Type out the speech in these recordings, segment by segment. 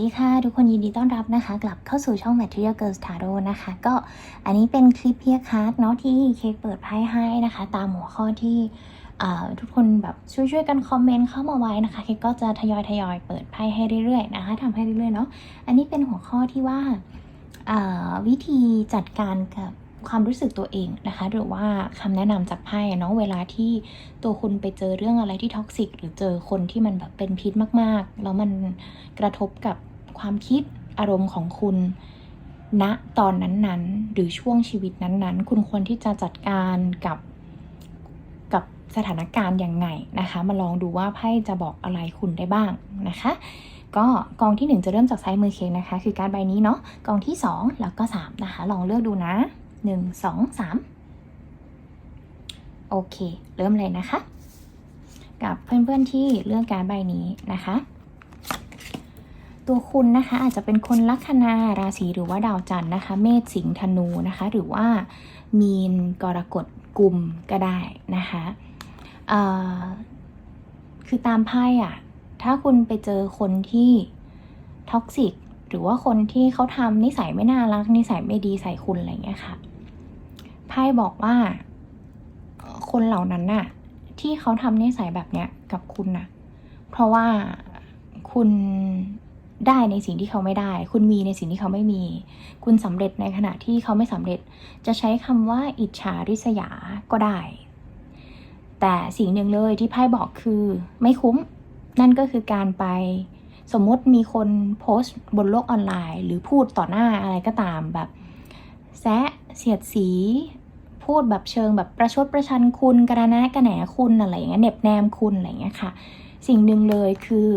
ดีค่ะ ทุกคนยินดีต้อนรับนะคะ กลับเข้าสู่ช่อง Material Girls Tarot นะคะ ก็อันนี้เป็นคลิปเพียร์คัสเนาะที่เคกเปิดไพ่ให้นะคะ ตามหัวข้อที่ทุกคนแบบช่วยๆกันคอมเมนต์เข้ามาไว้นะคะเคกก็จะทยอยทยอยๆเปิดไพ่ให้เรื่อยๆนะคะทำให้เรื่อยๆเนาะอันนี้เป็นหัวข้อที่ว่าวิธีจัดการกับความรู้สึกตัวเองนะคะ หรือว่าคำแนะนำจากไพ่เนาะเวลาที่ตัวคุณไปเจอเรื่องอะไรที่ท็อกซิกหรือเจอคนที่มันแบบเป็นพิษมากๆ แล้วมันกระทบกับ ความคิดอารมณ์ของคุณณตอนนั้นๆ หรือช่วงชีวิตนั้นๆ คุณควรที่จะจัดการกับกับสถานการณ์อยังไงนะคะ มาลองดูว่าไพ่จะบอกอะไรคุณได้บ้างนะคะ ก็กองที่ 1 จะเริ่มจากซ้ายมือเค้กนะคะ คือการใบนี้เนาะกองที่ 2 แล้วก็ 3 นะคะ ลองเลือกดูนะ 1 2 3 โอเค เริ่มเลยนะคะ กับเพื่อนๆที่เลือกการใบนี้นะคะ ตัวคุณนะคะ อาจจะเป็นคนลัคนาราศีหรือว่าดาวจันทร์นะคะ เมษสิงห์ธนูนะคะ หรือว่ามีนกรกฎกุมก็ได้นะคะคือตามไพ่อะถ้าคุณไปเจอคนที่ท็อกซิกหรือว่าคนที่เขาทำนิสัยไม่น่ารัก นิสัยไม่ดีใส่คุณอะไรเงี้ยค่ะไพ่บอกว่า คนเหล่านั้นน่ะ ที่เขาทำนิสัยแบบเนี้ยกับคุณน่ะ เพราะว่าคุณ ได้ในสิ่งที่เขาไม่ได้ คุณมีในสิ่งที่เขาไม่มี คุณสำเร็จในขณะที่เขาไม่สำเร็จ จะใช้คำว่าอิจฉาริษยาก็ได้ แต่สิ่งหนึ่งเลยที่ไพ่บอกคือไม่คุ้ม นั่นก็คือการไปสมมติมีคนโพสต์บนโลกออนไลน์ หรือพูดต่อหน้าอะไรก็ตามแบบแซะเสียดสี พูดแบบเชิงแบบประชดประชันคุณกระนะกระแหนคุณอะไรอย่างเงี้ยเหน็บแนมคุณอะไรอย่างเงี้ยค่ะ สิ่งหนึ่งเลยคือ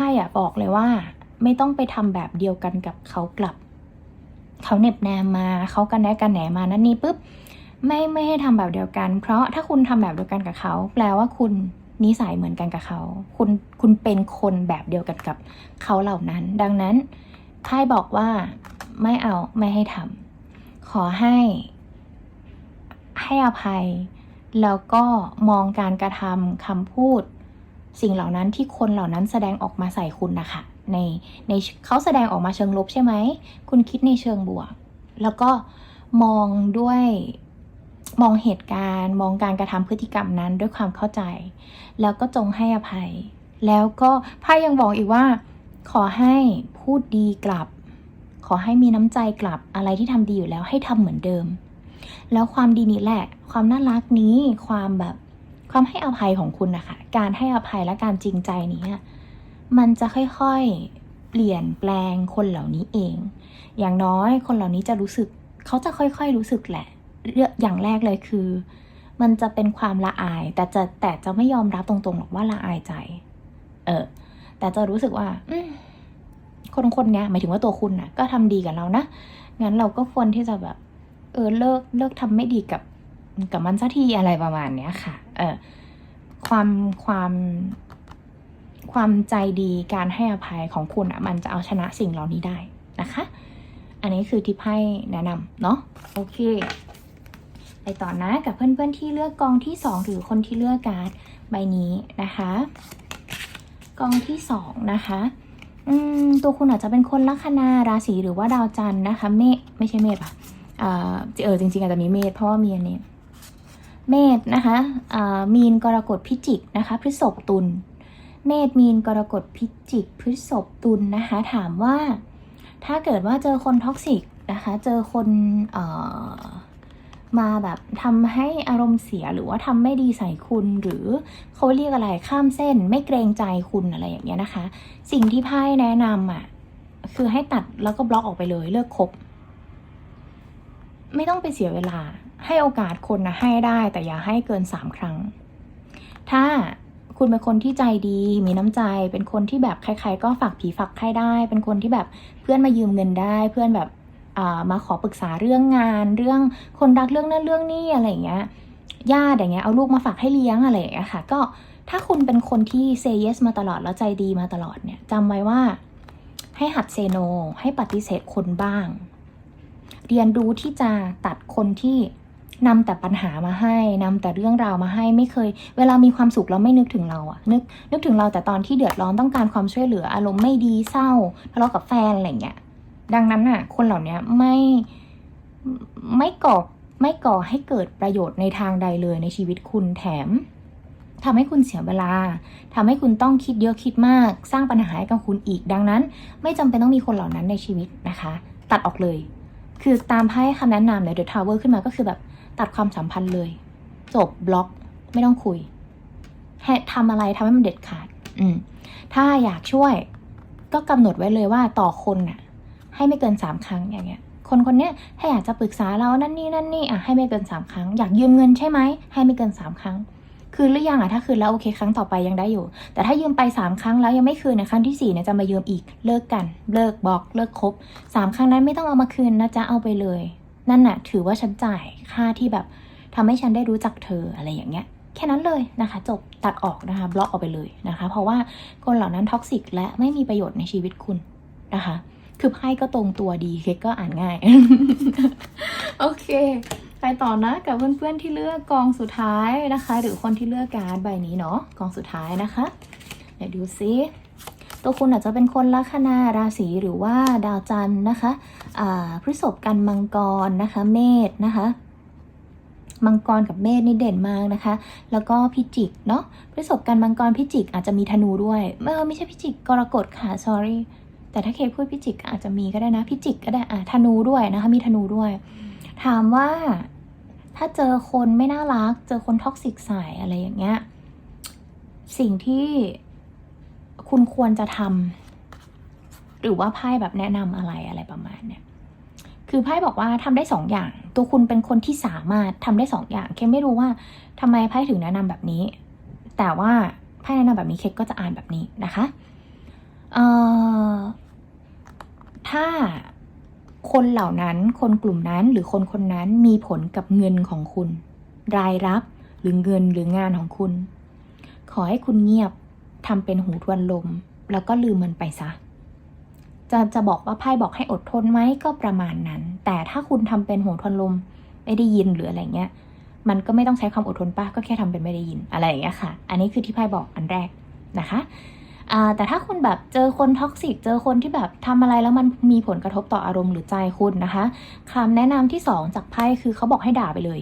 พ่อะบอกเลยว่า ไม่ต้องไปทำแบบเดียวกันกับเขากลับ เขาเหน็บแนมมาเขากันแนะกันแหนมานั่นนี่ปุ๊บไม่ไม่ให้ทำแบบเดียวกัน เพราะถ้าคุณทำแบบเดียวกันกับเขา แปลว่าคุณนิสัยเหมือนกันกับเขา คุณคุณเป็นคนแบบเดียวกันกับเขาเหล่านั้น ดังนั้นไพ่บอกว่าไม่เอาไม่ให้ทำขอให้ ให้อภัย แล้วก็มองการกระทำคำพูด สิ่งเหล่านั้นที่คนเหล่านั้นแสดงออกมาใส่คุณนะคะในในเขาแสดงออกมาเชิงลบใช่ไหม คุณคิดในเชิงบวก แล้วก็มองด้วยมองเหตุการณ์มองการกระทำพฤติกรรมนั้นด้วยความเข้าใจ แล้วก็จงให้อภัย แล้วก็ไพ่ยังบอกอีกว่า ขอให้พูดดีกลับ ขอให้มีน้ำใจกลับอะไรที่ทำดีอยู่แล้วให้ทำเหมือนเดิม แล้วความดีนี้แหละ ความน่ารักนี้ความแบบ ความให้อภัยของคุณนะคะ การให้อภัยและการจริงใจนี้มันจะค่อยๆเปลี่ยนแปลงคนเหล่านี้เอง อย่างน้อยคนเหล่านี้จะรู้สึก เขาจะค่อยๆรู้สึกแหละเรื่องอย่างแรกเลยคือ มันจะเป็นความละอาย แต่จะแต่จะไม่ยอมรับตรงๆหรอกว่าละอายใจ เออ แต่จะรู้สึกว่า อืคนคนเนี้ยหมายถึงว่าตัวคุณน่ะ ก็ทำดีกับเรานะ งั้นเราก็ควรที่จะแบบ เออเลิกเลิกทำไม่ดีกับกับมันสักทีอะไรประมาณเนี้ยค่ะ เออความความความใจดีการให้อภัยของคุณอะมันจะเอาชนะสิ่งเหล่านี้ได้นะคะ อันนี้คือที่ไพ่แนะนำเนาะโอเค ไปต่อนะกับเพื่อนๆที่เลือกกองที่ 2 หรือคนที่เลือกการ์ดใบนี้นะคะกองที่ 2 นะคะอืมตัวคุณอาจจะเป็นคนลัคนาราศีหรือว่าดาวจันทร์นะคะ เมษไม่ใช่เมษอะอ่าเออจริงๆอาจจะมีเมษเพราะว่ามีอันนี้ เมษนะคะมีนกรกฎพิจิกนะคะพฤษภตุลเมษมีนกรกฎพิจิกพฤษภตุลนะคะ ถามว่า ถ้าเกิดว่าเจอคนท็อกซิกนะคะ เจอคนอมาแบบทำให้อารมณ์เสียหรือว่าทำไม่ดีใส่คุณหรือเขาเรียกอะไรข้ามเส้น ไม่เกรงใจคุณอะไรอย่างเงี้ยนะคะ สิ่งที่ไพ่แนะนำอะคือให้ตัดแล้วก็บล็อกออกไปเลยเลิกคบ ไม่ต้องไปเสียเวลา ให้โอกาสคนนะให้ได้แต่อย่าให้เกินสามครั้ง ถ้าคุณเป็นคนที่ใจดี มีน้ำใจ เป็นคนที่แบบใคร ๆ ก็ฝากผีฝากใครได้ เป็นคนที่แบบเพื่อนมายืมเงินได้ เพื่อนแบบอ่ามาขอปรึกษาเรื่องงาน เรื่องคนรักเรื่องนั้นเรื่องนี้อะไรอย่างเงี้ยญาติอย่างเงี้ยเอาลูกมาฝากให้เลี้ยงอะไรอย่างเงี้ยค่ะ ก็ถ้าคุณเป็นคนที่เซเยสมาตลอดแล้วใจดีมาตลอดเนี่ยจำไว้ว่าให้หัดเซโน ให้ปฏิเสธคนบ้าง เรียนรู้ที่จะตัดคนที่ นำแต่ปัญหามาให้นำแต่เรื่องราวมาให้ไม่เคย เวลามีความสุขเราไม่นึกถึงเราอะนึกนึกถึงเราแต่ตอนที่เดือดร้อนต้องการความช่วยเหลืออารมณ์ไม่ดีเศร้าทะเลาะกับแฟนอะไรเงี้ยดังนั้นอะคนเหล่านี้ไม่ไม่ก่อไม่ก่อให้เกิดประโยชน์ในทางใดเลยในชีวิตคุณแถมทำให้คุณเสียเวลาทำให้คุณต้องคิดเยอะคิดมาก สร้างปัญหาให้กับคุณอีก ดังนั้น ไม่จำเป็นต้องมีคนเหล่านั้นในชีวิตนะคะ ตัดออกเลย คือตามไพ่คำแนะนำใน The Tower ขึ้นมาก็คือแบบ ตัดความสัมพันธ์เลย จบบล็อกไม่ต้องคุยให้ทำอะไรทำให้มันเด็ดขาด อืม ถ้าอยากช่วยก็กำหนดไว้เลยว่าต่อคนน่ะ ให้ไม่เกินสามครั้งอย่างเงี้ย คนคนเนี้ยถ้าอยากจะปรึกษาเรานั่นนี่นั่นนี่อะให้ไม่เกินสามครั้ง อยากยืมเงินใช่ไหมให้ไม่เกินสามครั้ง คืนหรือยังอะถ้าคืนแล้วโอเคครั้งต่อไปยังได้อยู่ แต่ถ้ายืมไปสามครั้งแล้วยังไม่คืนนี่ยครั้งที่สี่เนี่ยจะมายืมอีกเลิกกัน เลิกบอกเลิกคบสามครั้งนั้นไม่ต้องเอามาคืนนะจ๊ะเอาไปเลย นั่นน่ะถือว่าฉันจ่ายค่าที่แบบทำให้ฉันได้รู้จักเธออะไรอย่างเงี้ย แค่นั้นเลยนะคะ จบตัดออกนะคะ บล็อกออกไปเลยนะคะ เพราะว่าคนเหล่านั้นท็อกซิกและไม่มีประโยชน์ในชีวิตคุณนะคะ คือไพ่ก็ตรงตัวดีเคกก็อ่านง่าย โอเค ไปต่อนะกับเพื่อนๆที่เลือกกองสุดท้ายนะคะ หรือคนที่เลือกการ์ดใบนี้เนาะกองสุดท้ายนะคะ เดี๋ยวดูซิ ตัวคุณอาจจะเป็นคนลัคนาราศีหรือว่าดาวจันทร์นะคะอ่าพฤษภกันมังกรนะคะเมษนะคะมังกรกับเมษนี่เด่นมากนะคะ แล้วก็พิจิกเนาะพฤษภกันมังกรพิจิกอาจจะมีธนูด้วยเออไม่ใช่พิจิกกรกฎค่ะ sorry แต่ถ้าเคพูดพิจิกอาจจะมีก็ได้นะพิจิกก็ได้อะธนูด้วยนะคะมีธนูด้วย ถามว่าถ้าเจอคนไม่น่ารัก เจอคนท็อกซิกใส่อะไรอย่างเงี้ยสิ่งที่ คุณควรจะทำหรือว่าไพ่แบบแนะนำอะไรอะไรประมาณเนี้ยคือไพ่บอกว่าทำได้สองอย่าง ตัวคุณเป็นคนที่สามารถทำได้สองอย่าง เคไม่รู้ว่าทำไมไพ่ถึงแนะนำแบบนี้ แต่ว่าไพ่แนะนำแบบนี้เคก็จะอ่านแบบนี้นะคะเอ่อถ้าคนเหล่านั้น คนกลุ่มนั้นหรือคนคนนั้นมีผลกับเงินของคุณ รายรับหรือเงินหรืองานของคุณ ขอให้คุณเงียบ ทำเป็นหูทวนลม แล้วก็ลืมมันไปซะ จะจะบอกว่าไพ่บอกให้อดทนไหมก็ประมาณนั้น แต่ถ้าคุณทำเป็นหูทวนลมไม่ได้ยินหรืออะไรเงี้ย มันก็ไม่ต้องใช้ความอดทนป้าก็แค่ทำเป็นไม่ได้ยินอะไรอย่างเงี้ยค่ะ อันนี้คือที่ไพ่บอกอันแรกนะคะแต่ถ้าคุณแบบเจอคนท็อกซิกเจอคนที่แบบทำอะไรแล้วมันมีผลกระทบต่ออารมณ์หรือใจคุณนะคะคำแนะนำที่สองจากไพ่คือเขาบอกให้ด่าไปเลย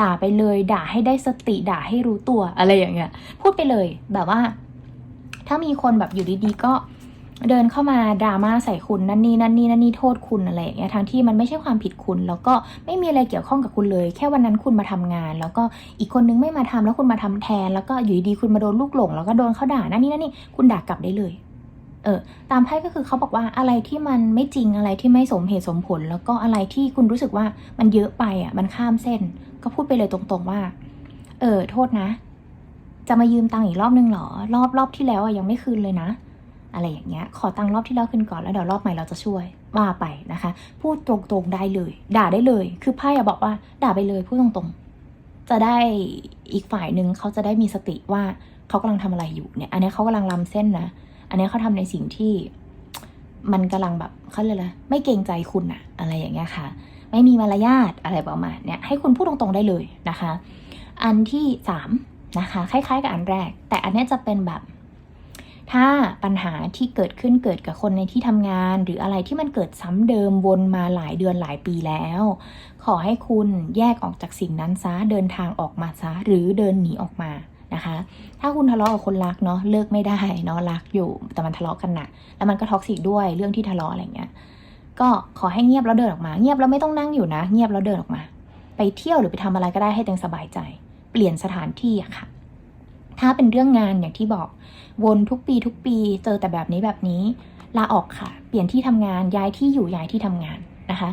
ด่าไปเลย ด่าให้ได้สติด่าให้รู้ตัวอะไรอย่างเงี้ย พูดไปเลยแบบว่า ถ้ามีคนแบบอยู่ดีๆก็เดินเข้ามาดราม่าใส่คุณนั่นนี่นั่นนี่นั่นนี่โทษคุณอะไรอย่างเงี้ยทั้งที่มันไม่ใช่ความผิดคุณ แล้วก็ไม่มีอะไรเกี่ยวข้องกับคุณเลย แค่วันนั้นคุณมาทำงาน แล้วก็อีกคนนึงไม่มาทำแล้วคุณมาทำแทน แล้วก็อยู่ดีๆคุณมาโดนลูกหลง แล้วก็โดนเขาด่านั่นนี่นั่นนี่คุณด่ากลับได้เลย เออ ตามไพ่ก็คือเขาบอกว่าอะไรที่มันไม่จริงอะไรที่ไม่สมเหตุสมผล แล้วก็อะไรที่คุณรู้สึกว่ามันเยอะไปอะมันข้ามเส้น ก็พูดไปเลยตรงๆว่า เออ โทษนะ จะมายืมตังค์อีกรอบนึงเหรอ รอบรอบที่แล้วอะยังไม่คืนเลยนะ อะไรอย่างเงี้ย ขอตังค์รอบที่แล้วคืนก่อนแล้วเดี๋ยวรอบใหม่เราจะช่วย ว่าไปนะคะ พูดตรงๆได้เลย ด่าได้เลย คือไพ่อะบอกว่า ด่าไปเลยพูดตรงๆ จะได้อีกฝ่ายหนึ่งเขาจะได้มีสติว่าเขากำลังทำอะไรอยู่เนี่ย อันนี้เขากำลังล้ำเส้นนะ อันนี้เขาทำในสิ่งที่มันกำลังแบบเขาเลยกอะไรไม่เกรงใจคุณอะอะไรอย่างเงี้ยค่ะ ไม่มีมารยาทอะไรประมาณเนี้ยให้คุณพูดตรงๆได้เลยนะคะ อันที่สามนะคะคล้ายๆกับอันแรก แต่อันนี้จะเป็นแบบถ้าปัญหาที่เกิดขึ้นเกิดกับคนในที่ทำงาน หรืออะไรที่มันเกิดซ้ำเดิมวนมาหลายเดือนหลายปีแล้ว ขอให้คุณแยกออกจากสิ่งนั้นซะเดินทางออกมาซะหรือเดินหนีออกมานะคะ ถ้าคุณทะเลาะกับคนรักเนาะเลิกไม่ได้เนาะรักอยู่แต่มันทะเลาะกันหนักแล้วมันก็ท็อกซิกด้วยเรื่องที่ทะเลาะอะไรเงี้ย ก็ขอให้เงียบแล้วเดินออกมา เงียบแล้วไม่ต้องนั่งอยู่นะ เงียบแล้วเดินออกมา ไปเที่ยวหรือไปทำอะไรก็ได้ให้ตัวเองสบายใจ เปลี่ยนสถานที่อะค่ะ ถ้าเป็นเรื่องงานอย่างที่บอก วนทุกปีทุกปี เจอแต่แบบนี้แบบนี้ ลาออกค่ะ เปลี่ยนที่ทำงานย้ายที่อยู่ย้ายที่ทำงานนะคะ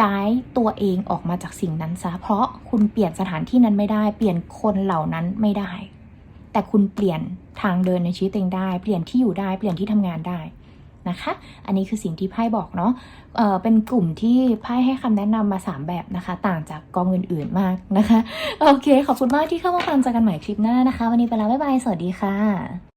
ย้ายตัวเองออกมาจากสิ่งนั้นซะเพราะคุณเปลี่ยนสถานที่นั้นไม่ได้ เปลี่ยนคนเหล่านั้นไม่ได้ แต่คุณเปลี่ยนทางเดินในชีวิตเองได้ เปลี่ยนที่อยู่ได้ เปลี่ยนที่ทำงานได้ นะคะ อันนี้คือสิ่งที่ไพ่บอกเนาะเเป็นกลุ่มที่ไพ่ให้คำแนะนำมา 3 แบบนะคะ ต่างจากกองอื่นๆมากนะคะ โอเค ขอบคุณมากที่เข้ามาฟังเจอกันใหม่คลิปหน้านะคะ วันนี้ไปแล้วบ๊ายบาย สวัสดีค่ะ